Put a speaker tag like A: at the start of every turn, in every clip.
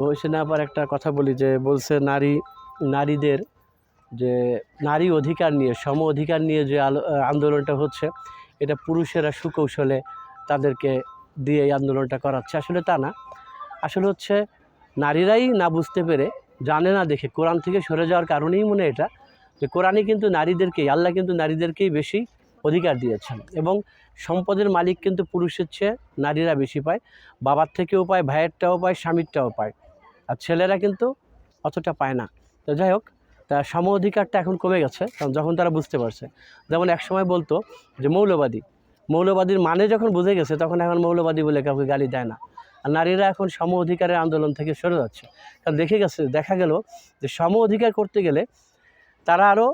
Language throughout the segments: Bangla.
A: বসে না আবার একটা কথা বলি যে বলছে নারী, নারীদের যে নারী অধিকার নিয়ে, সম অধিকার নিয়ে যে আন্দোলনটা হচ্ছে, এটা পুরুষেরা সুকৌশলে তাদেরকে দিয়ে এই আন্দোলনটা করাচ্ছে। আসলে তা না। আসলে হচ্ছে নারীরাই না বুঝতে পেরে, জানে না দেখে, কোরআন থেকে সরে যাওয়ার কারণেই মনে এটা, যে কোরআনে কিন্তু নারীদেরকেই, আল্লাহ কিন্তু নারীদেরকেই বেশি অধিকার দিয়েছেন এবং সম্পদের মালিক কিন্তু পুরুষের চেয়ে নারীরা বেশি পায়, বাবার থেকেও পায়, ভাইয়েরটাও পায়, স্বামীরটাও পায়। আর ছেলেরা কিন্তু অতটা পায় না। তো যাই হোক, তা সম অধিকারটা এখন কমে গেছে, কারণ যখন তারা বুঝতে পারছে। যেমন একসময় বলতো যে মৌলবাদী, মৌলবাদীর মানে যখন বুঝে গেছে, তখন এখন মৌলবাদী বলে কাউকে গালি দেয় না। আর নারীরা এখন সম অধিকারের আন্দোলন থেকে সরে যাচ্ছে। কারণ দেখে গেছে, দেখা গেল যে সম অধিকার করতে গেলে তারা আরও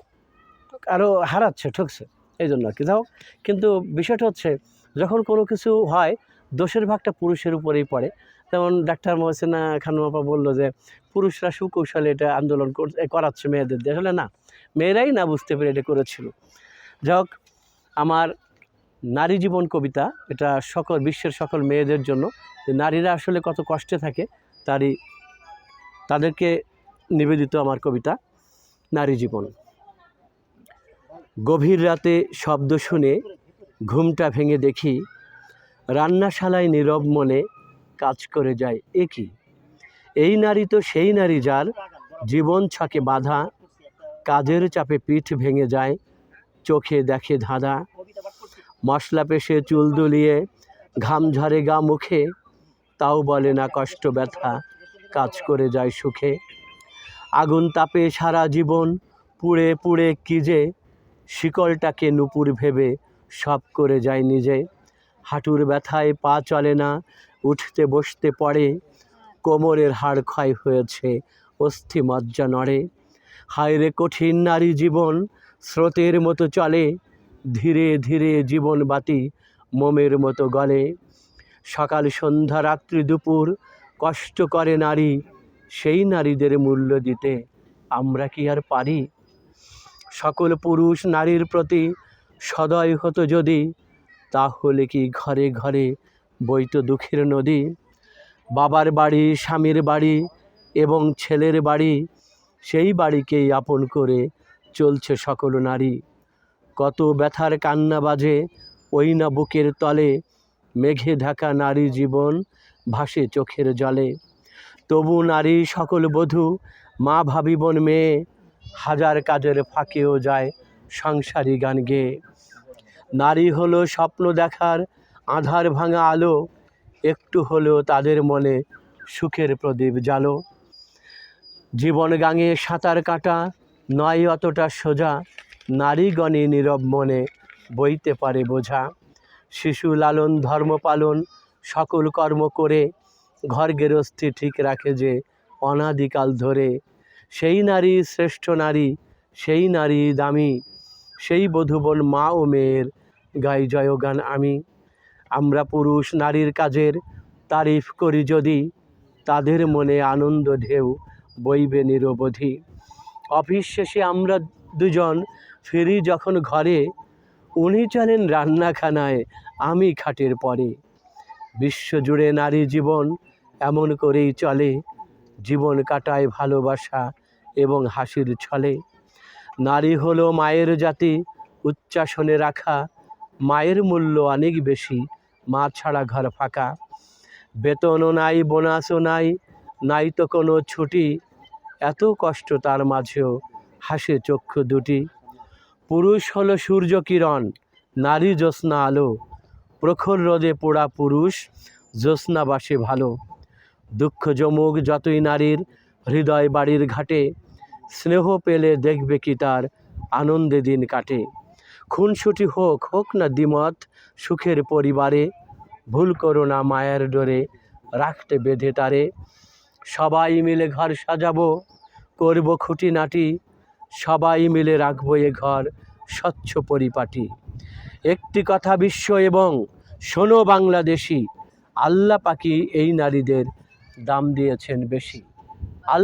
A: আরও হারাচ্ছে, ঠকছে। এই জন্য আর কি। যাই কিন্তু বিষয়টা হচ্ছে, যখন কোনো কিছু হয়, দোষের ভাগটা পুরুষের উপরেই পড়ে। যেমন ডাক্তার মহসিনা খানম আপা বলল যে, পুরুষরা সুকৌশলে এটা আন্দোলন কর- করাচ্ছে মেয়েদের দিয়ে। আসলে না, মেয়েরাই না বুঝতে পেরে এটা করেছিল। যাই আমার নারী জীবন কবিতা, এটা সকল, বিশ্বের সকল মেয়েদের জন্য নারীরা আসলে কত কষ্টে থাকে, তারই, তাদেরকে নিবেদিত আমার কবিতা, নারী জীবন। গভীর রাতে শব্দ শুনে ঘুমটা ভেঙে দেখি, রান্নাশালায় নীরব মনে কাজ করে যায়, এ কি? এই নারী তো সেই নারী যার জীবন ছকে বাঁধা, কাজের চাপে পিঠ ভেঙে যায়, চোখে দেখে ধাঁধা, মশলা পেশে চুল দুলিয়ে, ঘাম ঝরে গা মুখে, তাও বলে না কষ্ট ব্যথা, কাজ করে যায় সুখে। আগুন তাপে সারা জীবন, পুড়ে পুড়ে কি যে, শিকলটাকে নুপুর ভেবে সব করে যায় নিজে। হাঁটুর ব্যথায় পা চলে না উঠতে বসতে পড়ে। কোমরের হাড় ক্ষয় হয়েছে, অস্থি মজ্জা নড়ে। হায় রে কঠিন নারী জীবন, স্রোতের মতো চলে। ধীরে ধীরে জীবন বাতি মোমের মতো গলে। সকাল, সন্ধ্যা, রাত্রি, দুপুর, কষ্ট করে নারী, সেই নারীদের মূল্য দিতে আমরা কি আর পারি? সকল পুরুষ নারীর প্রতি সদয় হতো যদি, তাহলে কি ঘরে ঘরে বইত দুঃখের নদী, বাবার বাড়ি, স্বামীর বাড়ি এবং ছেলের বাড়ি, সেই বাড়িকেই আপন করে চলছে সকল নারী। কত ব্যথার কান্না বাজে, ওই না বুকের তলে, মেঘে ঢাকা নারী জীবন ভাসে চোখের জলে। তবু নারী সকল বধূ, মা ভাবিবন মেয়ে, হাজার কাজের ফাঁকেও যায় সংসারী গান গেয়ে। নারী হলো স্বপ্ন দেখার আধার ভাঙা আলো একটু হলেও তাদের মনে সুখের প্রদীপ জালো জীবন গাঙে সাঁতার কাটা, নয় অতটা সোজা নারীগণে নীরব মনে বইতে পারে বোঝা। শিশু লালন, ধর্ম পালন, সকল কর্ম করে ঘর গেরস্থি ঠিক রাখে যে অনাদিকাল ধরে। সেই নারী শ্রেষ্ঠ নারী, সেই নারী দামি, সেই বধূবন মা ও মেয়ের গাই জয়গান আমি। আমরা পুরুষ নারীর কাজের তারিফ করি যদি, তাদের মনে আনন্দ ঢেউ বইবে নিরবধি। অফিস শেষে আমরা দুজন ফিরি যখন ঘরে, উনি চলেন রান্নাখানায়, আমি খাটের পরে। বিশ্বজুড়ে নারী জীবন এমন করেই চলে, জীবন কাটায় ভালোবাসা এবং হাসির ছলে। নারী হলো মায়ের জাতি, উচ্চাসনে রাখা, মায়ের মূল্য অনেক বেশি। মা ছাড়া ঘর ফাঁকা। বেতনও নাই, বোনাসও নাই নাই তো কোনো ছুটি। এত কষ্ট তার মাঝেও হাসে চক্ষু দুটি। পুরুষ হলো সূর্য কিরণ, নারী জ্যোৎস্না আলো। প্রখর রোদে পোড়া পুরুষ জ্যোৎস্না বাসে ভালো। দুঃখ জমুক যতই নারীর, হৃদয় বাড়ির ঘাটে। স্নেহ পেলে দেখবে কি তার আনন্দে দিন কাটে। খুনসুটি হোক হোক না দ্বিমত, সুখের পরিবারে। ভুল করো না মায়ের ডোরে, রাখতে বেঁধে তারে। সবাই মিলে ঘর সাজাবো, করব খুঁটিনাটি। সবাই মিলে রাখব এ ঘর স্বচ্ছ পরিপাটি। একটি কথা বিশ্ব এবং শোনো বাংলাদেশি আল্লাহ পাকি এই নারীদের দাম দিয়েছেন বেশি।